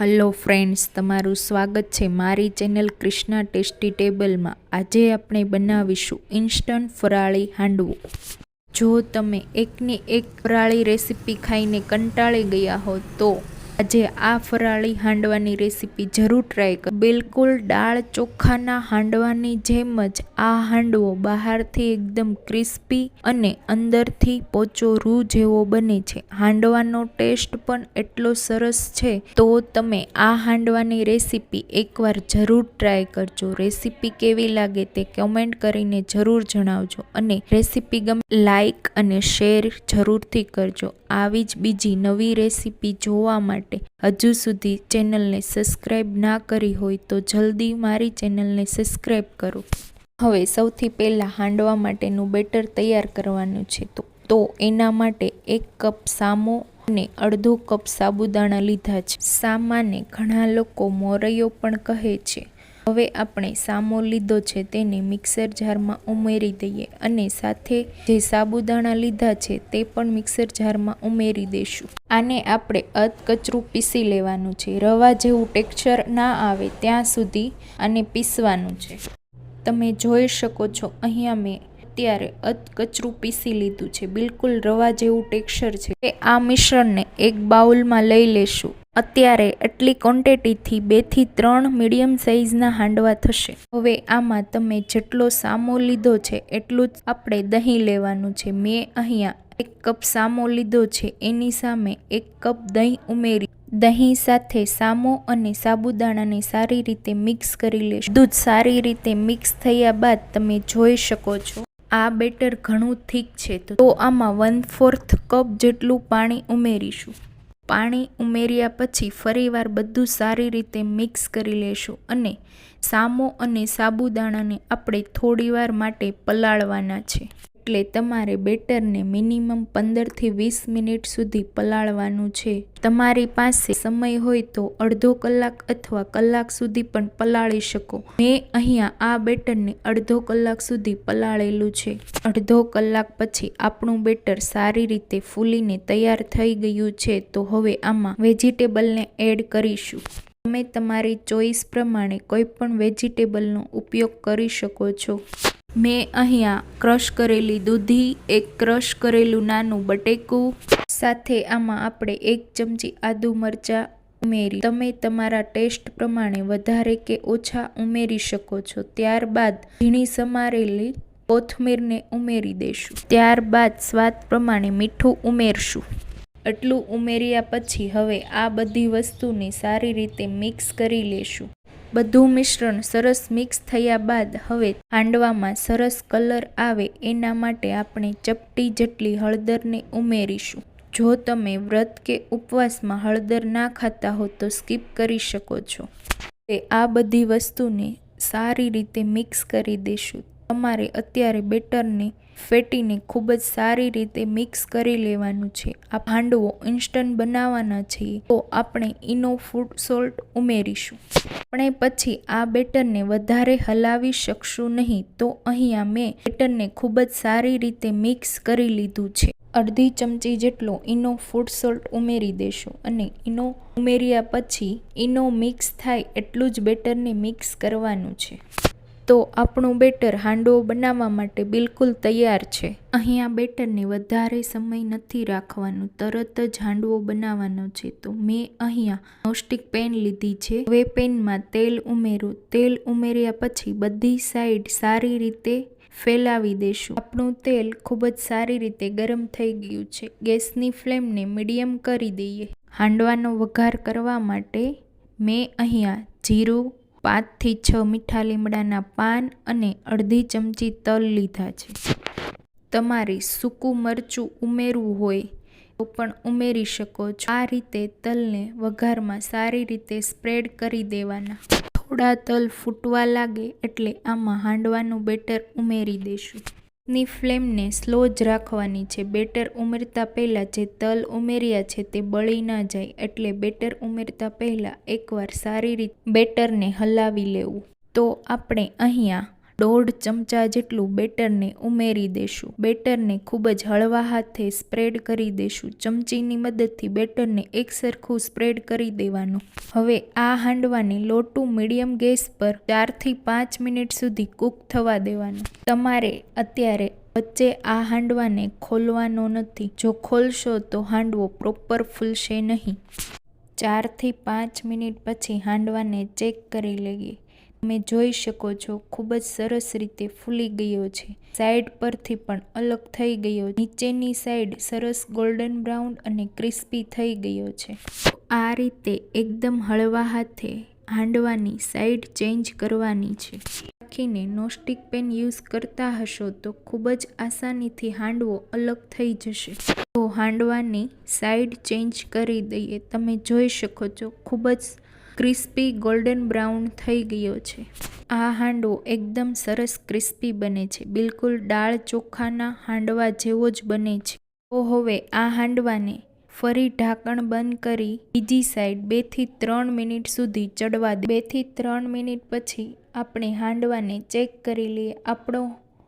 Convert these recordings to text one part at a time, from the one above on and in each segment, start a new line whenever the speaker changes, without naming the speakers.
Hello friends તમારું સ્વાગત છે મારી ચેનલ કૃષ્ણા ટેસ્ટી ટેબલમાં. આજે આપણે બનાવીશું ઇન્સ્ટન્ટ ફરાળી હાંડવો. જો તમે એકની એક ફરાળી રેસીપી ખાઈને કંટાળી ગયા હો તો આજે આ ફરાળી હાંડવાની રેસીપી જરૂર ટ્રાય કરો. બિલકુલ દાળ ચોખાના હાંડવાની જેમ જ આ હાંડવો બહારથી એકદમ ક્રિસ્પી અને અંદરથી પોચો રૂ જેવો બને છે. હાંડવાનો ટેસ્ટ પણ એટલો સરસ છે. તો તમે આ હાંડવાની રેસીપી એકવાર જરૂર ટ્રાય કરજો. રેસીપી કેવી લાગે તે કમેન્ટ કરીને જરૂર જણાવજો અને રેસીપી ગમે લાઈક અને શેર જરૂરથી કરજો. આવી જ બીજી નવી રેસીપી જોવા માટે હજુ સુધી ચેનલને સબસ્ક્રાઈબ ના કરી હોય તો જલ્દી મારી ચેનલને સબસ્ક્રાઈબ કરો. હવે સૌથી પહેલાં હાંડવા માટેનું બેટર તૈયાર કરવાનું છે તો. તો એના માટે એક કપ સામો અને અડધો કપ સાબુદાણા લીધા છે. સામાને ઘણા લોકો મોરૈયો પણ કહે છે. હવે આપણે સામો લીધો છે તેને મિક્સર જારમાં ઉમેરી દઈએ અને સાથે જે સાબુદાણા લીધા છે તે પણ મિક્સર જારમાં ઉમેરી દઈશું. આને આપણે અધકચરું પીસી લેવાનું છે. રવા જેવું ટેક્સચર ના આવે ત્યાં સુધી આને પીસવાનું છે. તમે જોઈ શકો છો, અહીંયા મેં અત્યારે અધકચરું પીસી લીધું છે. બિલકુલ રવા જેવું ટેક્સચર છે કે આ મિશ્રણને એક બાઉલમાં લઈ લેશું. અત્યારે એટલી ક્વોન્ટિટીથી બેથી ત્રણ મીડિયમ સાઇઝના હાંડવા થશે. હવે આમાં તમે જેટલો સામો લીધો છે એટલું જ આપણે દહીં લેવાનું છે. મેં અહીંયા એક કપ સામો લીધો છે. એની સામે એક કપ દહીં ઉમેરી દહીં સાથે સામો અને સાબુદાણાને સારી રીતે મિક્સ કરી લેશું. દૂધ સારી રીતે મિક્સ થયા બાદ તમે જોઈ શકો છો. આ બેટર ઘણું થીક છે તો આમાં વન ફોર્થ કપ જેટલું પાણી ઉમેરીશું. પાણી ઉમેર્યા પછી ફરીવાર બધું સારી રીતે મિક્સ કરી લેશું અને સામો અને સાબુદાણાને આપણે થોડીવાર માટે પલાળવાના છે. એટલે તમારે બેટરને મિનિમમ પંદરથી વીસ મિનિટ સુધી પલાળવાનું છે. તમારી પાસે સમય હોય તો અડધો કલાક અથવા કલાક સુધી પણ પલાળી શકો. મેં અહીંયા આ બેટરને અડધો કલાક સુધી પલાળેલું છે. અડધો કલાક પછી આપણું બેટર સારી રીતે ફૂલીને તૈયાર થઈ ગયું છે તો હવે આમાં વેજીટેબલને એડ કરીશું. તમે તમારી ચોઈસ પ્રમાણે કોઈ પણ વેજીટેબલનો ઉપયોગ કરી શકો છો. મેં અહીંયા ક્રશ કરેલી દૂધી, એક ક્રશ કરેલું નાનું બટેકું, સાથે આમાં આપણે એક ચમચી આદુ મરચાં ઉમેરી. તમે તમારા ટેસ્ટ પ્રમાણે વધારે કે ઓછા ઉમેરી શકો છો. ત્યારબાદ ઝીણી સમારેલી કોથમીરને ઉમેરી દઈશું ત્યારબાદ સ્વાદ પ્રમાણે મીઠું ઉમેરશું. એટલું ઉમેર્યા પછી હવે આ બધી વસ્તુને સારી રીતે મિક્સ કરી લેશું. બધું મિશ્રણ સરસ મિક્સ થયા બાદ હવે હાંડવામાં સરસ કલર આવે એના માટે આપણે ચપટી જેટલી હળદરને ઉમેરીશું. જો તમે વ્રત કે ઉપવાસમાં હળદર ના ખાતા હો તો સ્કીપ કરી શકો છો. તે આ બધી વસ્તુને સારી રીતે મિક્સ કરી દઈશું તમારે અત્યારે બેટરને ફેટીને ખૂબ જ સારી રીતે મિક્સ કરી લેવાનું છે. આ હાંડવો ઇન્સ્ટન્ટ બનાવવાના છીએ તો આપણે ઇનો ફૂડ સોલ્ટ ઉમેરીશું. આપણે પછી આ બેટરને વધારે હલાવી શકશું નહીં. તો અહીંયા મેં બેટરને ખૂબ જ સારી રીતે મિક્સ કરી લીધું છે. અડધી ચમચી જેટલો ઇનો ફૂડ સોલ્ટ ઉમેરી દેશું અને ઇનો ઉમેર્યા પછી ઇનો મિક્સ થાય એટલું જ બેટરને મિક્સ કરવાનું છે. તો આપણું બેટર હાંડવો બનાવવા માટે બિલકુલ તૈયાર છે. અહીંયા બેટરને વધારે સમય નથી રાખવાનું, તરત જ હાંડવો બનાવવાનો છે. તો મેં અહીંયા નોસ્ટિક પેન લીધી છે. હવે પેનમાં તેલ ઉમેરું. તેલ ઉમેર્યા પછી બધી સાઈડ સારી રીતે ફેલાવી દેશું. આપણું તેલ ખૂબ જ સારી રીતે ગરમ થઈ ગયું છે. ગેસની ફ્લેમને મીડિયમ કરી દઈએ. હાંડવાનો વઘાર કરવા માટે મેં અહીંયા જીરું પાંચથી છ મીઠા લીમડાના પાન અને અડધી ચમચી તલ લીધા છે. તમારે સૂકું મરચું ઉમેરવું હોય તો પણ ઉમેરી શકો છો. આ રીતે તલને વઘારમાં સારી રીતે સ્પ્રેડ કરી દેવાના. થોડા તલ ફૂટવા લાગે એટલે આમાં હાંડવાનું બેટર ઉમેરી દઈશું ની ફ્લેમને સ્લો જ રાખવાની છે. બેટર ઉમેરતા પહેલાં જે તલ ઉમેર્યા છે તે બળી ના જાય એટલે બેટર ઉમેરતા પહેલાં એકવાર સારી રીતે બેટરને હલાવી લેવું. તો આપણે અહીંયા દોઢ ચમચા જેટલું બેટરને ઉમેરી દેશું. બેટરને ખૂબ જ હળવા હાથે સ્પ્રેડ કરી દેશું. ચમચીની મદદથી બેટરને એકસરખું સ્પ્રેડ કરી દેવાનું. હવે આ હાંડવાને લોટું મીડિયમ ગેસ પર ચારથી પાંચ મિનિટ સુધી કૂક થવા દેવાનું. તમારે અત્યારે વચ્ચે આ હાંડવાને ખોલવાનો નથી. જો ખોલશો તો હાંડવો પ્રોપર ફૂલશે નહીં. ચારથી પાંચ મિનિટ પછી હાંડવાને ચેક કરી લઈએ. તમે જોઈ શકો છો, ખૂબ જ સરસ રીતે ફૂલી ગયો છે. સાઈડ પરથી પણ અલગ થઈ ગયો નીચેની સાઈડ સરસ ગોલ્ડન બ્રાઉન અને ક્રિસ્પી થઈ ગયો છે. આ રીતે એકદમ હળવા હાથે હાંડવાની સાઈડ ચેન્જ કરવાની છે. રાખીને નોસ્ટિક પેન યુઝ કરતા હશો તો ખૂબ જ આસાનીથી હાંડવો અલગ થઈ જશે. તો હાંડવાની સાઈડ ચેન્જ કરી દઈએ. તમે જોઈ શકો છો, ખૂબ જ ક્રિસ્પી ગોલ્ડન બ્રાઉન થઈ ગયો છે. આ હાંડવો એકદમ સરસ ક્રિસ્પી બને છે. બિલકુલ દાળ ચોખાના હાંડવા જેવો જ બને છે. તો હવે આ હાંડવાને ફરી ઢાંકણ બંધ કરી બીજી સાઈડ બેથી ત્રણ મિનિટ સુધી ચડવા દે. બેથી ત્રણ મિનિટ પછી આપણે હાંડવાને ચેક કરી લઈએ આપણો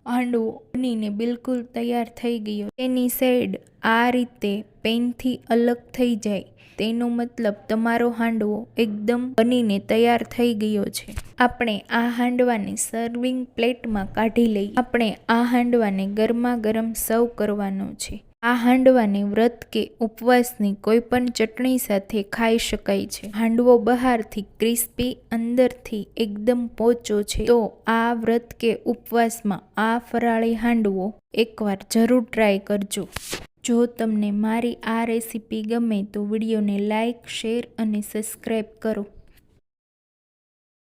હાંડવો બનીને બિલકુલ તૈયાર થઈ ગયો. તેની સાઈડ આ રીતે પેનથી અલગ થઈ જાય. તેનો મતલબ તમારો હાંડવો એકદમ બનીને તૈયાર થઈ ગયો છે. આપણે આ હાંડવાને સર્વિંગ પ્લેટમાં કાઢી લઈ આપણે આ હાંડવાને ગરમા ગરમ સર્વ કરવાનો છે. આ હાંડવાને વ્રત કે ઉપવાસની કોઈ પણ ચટણી સાથે ખાઈ શકાય છે. હાંડવો બહારથી ક્રિસ્પી, અંદરથી એકદમ પોચો છે. તો આ વ્રત કે ઉપવાસમાં આ ફરાળી હાંડવો એકવાર જરૂર ટ્રાય કરજો. જો તમને મારી આ રેસીપી ગમે તો વિડીયોને લાઇક શેર અને સબસ્ક્રાઈબ કરો.